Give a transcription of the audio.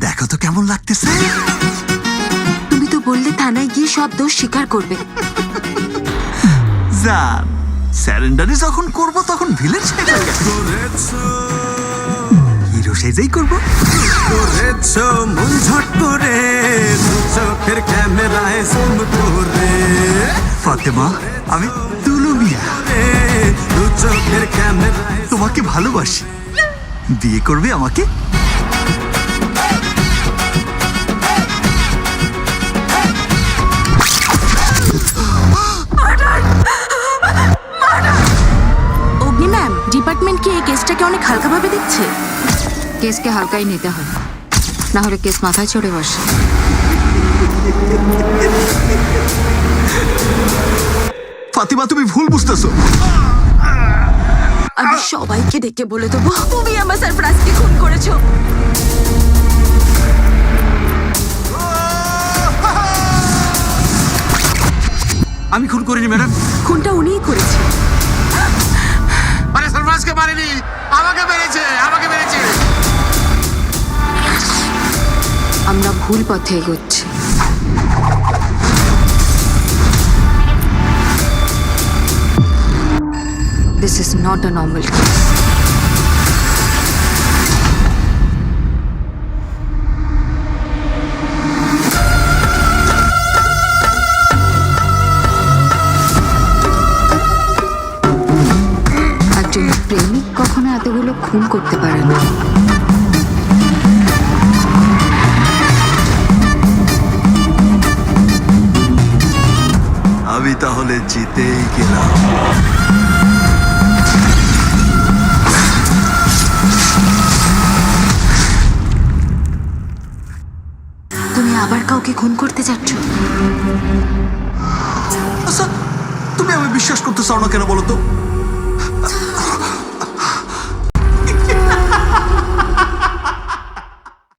কেমন লাগতেছে। তুমি তো বললে থানায় গিয়ে সব দোষ স্বীকার করবে। জান স্যারেন্ডারি যখন করব তখন ভিলেন সেজে হিরো সেজেই করব। করেছ মন ঝট করে দু চোখের ক্যামেরায় জুম করে। ফাতেমা আমি তুলু মিয়া। রে, দু চোখের ক্যামেরায় তোমাকে ভালোবাসি। বিয়ে করবে আমাকে? কেসটাকে অনেক হালকাভাবে দেখছে। কেসকে হালকাই নিতে হয়। না হলে কেস মাথায় চড়ে বসে। ফাতিমা তুমি ভুল বুঝতেছো। আমি সবাইকে ডেকে বলে দেবো তুমি আমার সারপ্রাইজকে খুন করেছ। আমি খুন করিনি ম্যাডাম। খুনটা উনিই করেছে। আমরা ভুল পথে এগোচ্ছি। This is not a normal একজন প্রেমিক কখনো এতগুলো খুন করতে পারে না। আমি তাহলে জিতেই গেলাম। তুমি আবার কাউকে খুন করতে যাচ্ছ? আচ্ছা তুমি আমি বিশ্বাস করতে চাও না কেন বলো তো?